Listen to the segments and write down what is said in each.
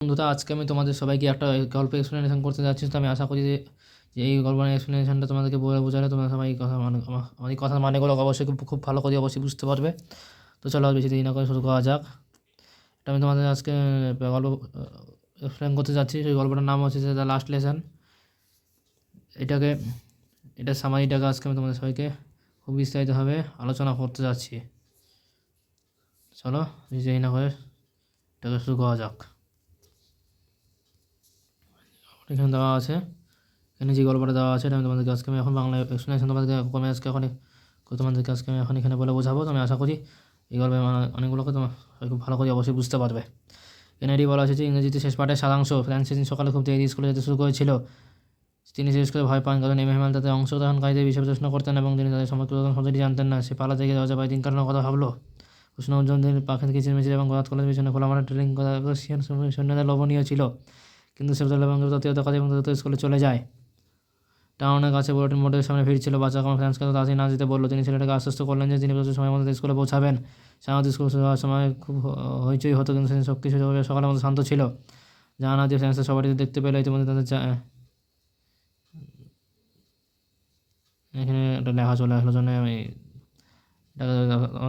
বন্ধুরা, আজকে আমি তোমাদের সবাইকে একটা গল্প এক্সপ্লেনেশন করতে যাচ্ছি। তো আমি আশা করি যে এই গল্পের এক্সপ্লেনেশনটা তোমাদেরকে বলে বোঝালে তোমরা সবাই কথা মানে আমার কথার মানেগুলো অবশ্যই খুব ভালো করে অবশ্যই বুঝতে পারবে। তো চলো আর বেশি দেরি না করে শুরু করা যাক। এটা আমি তোমাদের আজকে গল্প এক্সপ্লেন করতে যাচ্ছি। সেই গল্পটার নাম হচ্ছে যে দ্য লাস্ট লেসন এটাকে, এটা সামারিটাকে আজকে আমি তোমাদের সবাইকে খুব বিস্তারিতভাবে আলোচনা করতে যাচ্ছি। চলো, বেশি দেরি না করে এটাকে শুরু করা যাক। এখানে দেওয়া আছে। এখানে যে গল্পটা দেওয়া আছে, এটা আমি তোমাদেরকে আজকে আমি এখন বাংলা তোমাদেরকে কমে আজকে এখন তোমাদেরকে আজকে আমি এখন এখানে বলে বোঝাবো। তো আমি আশা করি এই গল্পে অনেকগুলোকে তোমার খুব ভালো করে অবশ্যই বুঝতে পারবে। এটি বলা হয়েছে যে ইংরেজিতে শেষ পাঠের সারাংশ। ফ্রান্স সেদিন সকালে খুব দেরি স্কুলে যেতে শুরু করেছিল। তিনি শেষ করে ভয় পান, কারণ এম হেমাল তাদের অংশগ্রহণকারীদের বিষয়ে প্রশ্ন করতেন এবং তিনি তাদের সম্পর্কে শব্দটি জানতেন না। সে পালা থেকে দরজা বাইরে দিন কারণের কথা ভাবলো। উষ্ণ উজ্জ্বলদের পাখি কিচিরমিচির এবং গলাত কলের পিছনে খোলা মাঠে ট্রেনিং করা সৈন্যদের লোভনীয় ছিল। কিন্তু সে এবং ততীয়ত কাজে এবং তত স্কুলে চলে যায়। টাউনের কাছে বুলেটিন বোর্ডের সামনে ফিরছিল বাচ্চা কম ফ্রান্সকে তাড়াতাড়ি না যেতে বলল। তিনি ছেলেটাকে আশ্বস্ত করলেন যে তিনি প্রচুর সময় মতো স্কুলে পৌঁছাবেন সাধারণত স্কুল সময় খুব হইচই হতো, কিন্তু সেদিন সব কিছু সকালের মধ্যে শান্ত ছিল। জানা যে ফ্রান্সের সবাই দেখতে পেলে। ইতিমধ্যে তাদের এখানে একটা লেখা চলে আসলো জন্য আমি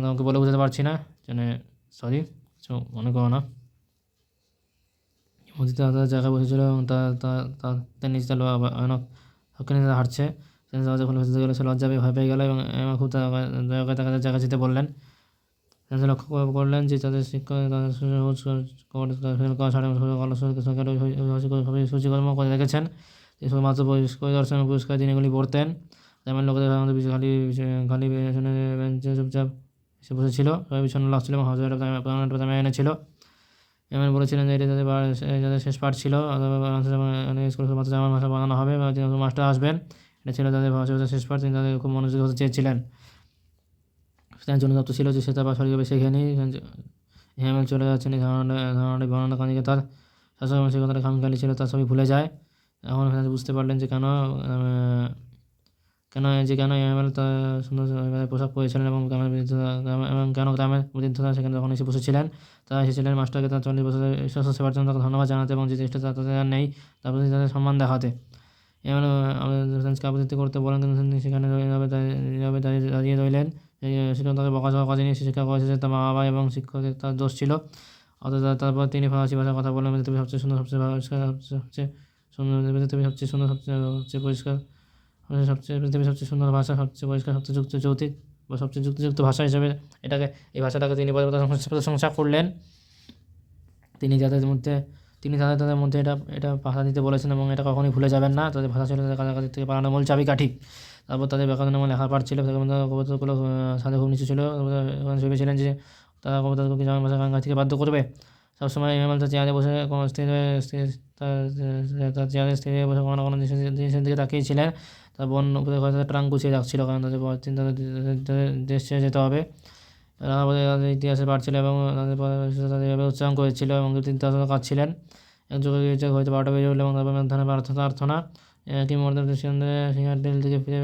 আমাকে বলে বোঝাতে পারছি না জন্য সরি কিছু মনে করো না। মসজিদে তাদের জায়গায় বসেছিল এবং তার নিচে তার অনেক সবকে নিচে হাঁটছে খুলে ভেতরে গেলে সে লজ্জা ভয় পেয়ে গেল এবং খুব দয়া করে তাকে জায়গা যেতে বললেন লক্ষ্য করলেন যে তাদের শিক্ষক সূচিকর্ম করে রেখেছেন তিনি শুধুমাত্র পরিদর্শন পুরস্কার দিনগুলি পড়তেন তেমন লোকেদের সাধারণত খালি খালি বেঞ্চে চুপচাপ এসে বসেছিল সবাই পিছনে লাগছিল এবং হাজার এনেছিল এমন বলেছিলেন যে এটা যাদের যাদের শেষ পাঠ ছিল স্কুল জার্মান ভাষা বানানো হবে, বা মাস্টার আসবেন, এটা ছিল তাদের ভাষা শেষ পাঠ তিনি তাদের খুব মনোযোগী হতে চেয়েছিলেন। তার জন্য তত্ত্ব ছিল যে সে তার সঠিকভাবে শেখে নি হেমেল চলে যাচ্ছেন এই ধারণা বর্ণনা কানিকে তার শাসক সে কথাটা খামখেয়ালি ছিল, তার সবই ভুলে যায়। এখন বুঝতে পারলেন যে কেন কেন যে কেন এমএল সুন্দর পোশাক পরেছিলেন এবং গ্রামের এবং কেন গ্রামের বৃদ্ধতা সেখানে যখন এসে বসেছিলেন, তারা এসেছিলেন মাস্টারকে তার চল্লিশ বছরের ঈশ্বর সেবার জন্য তাকে ধন্যবাদ জানাতে এবং যে চেষ্টা তাদের আর নেই প্রতি তাদের সম্মান দেখাতে। এমন, আমাদের ফ্রেন্সকে আবৃত্তি করতে বলেন কিন্তু সেখানে নীরবে দাঁড়িয়ে রইলেন। সেখানে তাকে বকাঝকা করেনি শিক্ষা করেছে তার মা বাবা এবং শিক্ষকের তার দোষ ছিল। অথচ তারপর তিনি ফরাসি ভাষায় কথা বললেন পৃথিবী সবচেয়ে সুন্দর, সবচেয়ে সবচেয়ে সুন্দর সবচেয়ে সুন্দর, সবচেয়ে সবচেয়ে পরিষ্কার সবচেয়ে পৃথিবীর সবচেয়ে সুন্দর ভাষা, সবচেয়ে পরিষ্কার, সবচেয়ে যুক্ত যৌতিক বা সবচেয়ে যুক্তিযুক্ত ভাষা হিসেবে এটাকে, এই ভাষাটাকে তিনি প্রশংসা করলেন। তিনি যাদের মধ্যে, তিনি তাদের তাদের মধ্যে এটা এটা ভাষা দিতে বলেছেন এবং এটা কখনোই ভুলে যাবেন না। তাদের ভাষা ছিল তাদের কাছাকাছি থেকে পালানো মূল চাবিকাঠি। তারপর তাদের ব্যাকরণ লেখার পাঠ ছিল কবিতাগুলো সাথে খুব নিচু ছিল। ভেবেছিলেন যে তারা কবিতাগুলোকে জার্মান ভাষা কাঙ্গা থেকে বাধ্য করবে। সবসময় হেমাল তার চেয়ারে বসে কোনো স্থির তার চেয়ারে স্থির বসে কোনো কোনো জিনিসের দিকে তাকিয়েছিলেন তার বোন হয়তো ট্রাঙ্ক গুছিয়ে রাখছিল, কারণ তাদের চিন্তা দেশ ছেড়ে যেতে হবে। তাদের ইতিহাসে পারছিল এবং তাদের তাদের উচ্চারণ করেছিল এবং চিন্তা কাঁদছিলেন। একযোগে হয়তো বারোটা বেজে উঠল এবং তারপর মধ্যাহ্নে প্রার্থনা মর্দার সন্ধ্যে সিংহার তেল থেকে ফিরে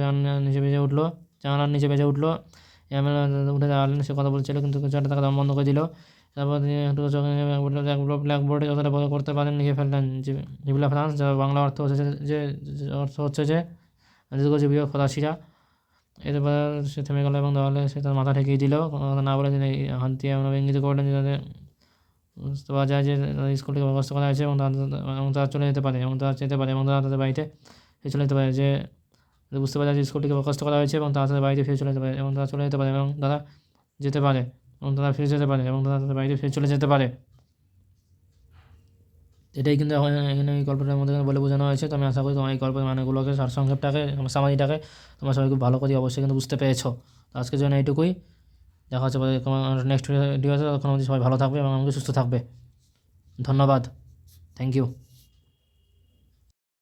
নিচে বেজে উঠল, জানালার নিচে বেজে উঠল। উঠে দাঁড়ালেন, সে কথা বলছিল, কিন্তু কিছু একটা তাকে দম বন্ধ করে দিল। তারপর তিনি একটু ব্ল্যাকবোর্ডে যতটা করতে পারেন লিখে ফেললেন। যে জিবলা ফ্রান্স বাংলা অর্থ হচ্ছে যে, অর্থ হচ্ছে যে দীর্ঘজীবী ফরাসিরা এরপর সে থেমে গেল এবং দেওয়ালে সে তার মাথা ঠেকিয়ে দিল। কথা না বলে তিনি দিয়ে এমন ইঙ্গিত করলেন যে তাদের বুঝতে পারা যায় যে স্কুল থেকে ব্যবস্থা করা হয়েছে এবং এবং তারা চলে যেতে পারে, এবং তারা যেতে পারে, এবং তারা তাদের বাড়িতে ফিরে চলে যেতে পারে যে বুঝতে পারা যায় যে স্কুলটিকে বরখাস্ত করা হয়েছে এবং তারা তাদের বাড়িতে ফিরে চলে যেতে পারে, এবং তারা চলে যেতে পারে এবং তারা যেতে পারে, এবং তারা ফিরে যেতে পারে, এবং তারা তাদের বাড়িতে ফিরে চলে যেতে পারে। এটাই কিন্তু এখন এই গল্পটার মধ্যে বলে বোঝানো হয়েছে। তো আমি আশা করি তোমার এই গল্পের মানেগুলোকে সারসংক্ষেপটাকে সামাজিটাকে তোমার সবাই খুব ভালো করে অবশ্যই কিন্তু বুঝতে পেরেছ। তো আজকের জন্য এইটুকুই। দেখা হচ্ছে নেক্সট ভিডিওতে তখন সবাই ভালো থাকবে এবং আমাকে সুস্থ থাকবে। ধন্যবাদ। Thank you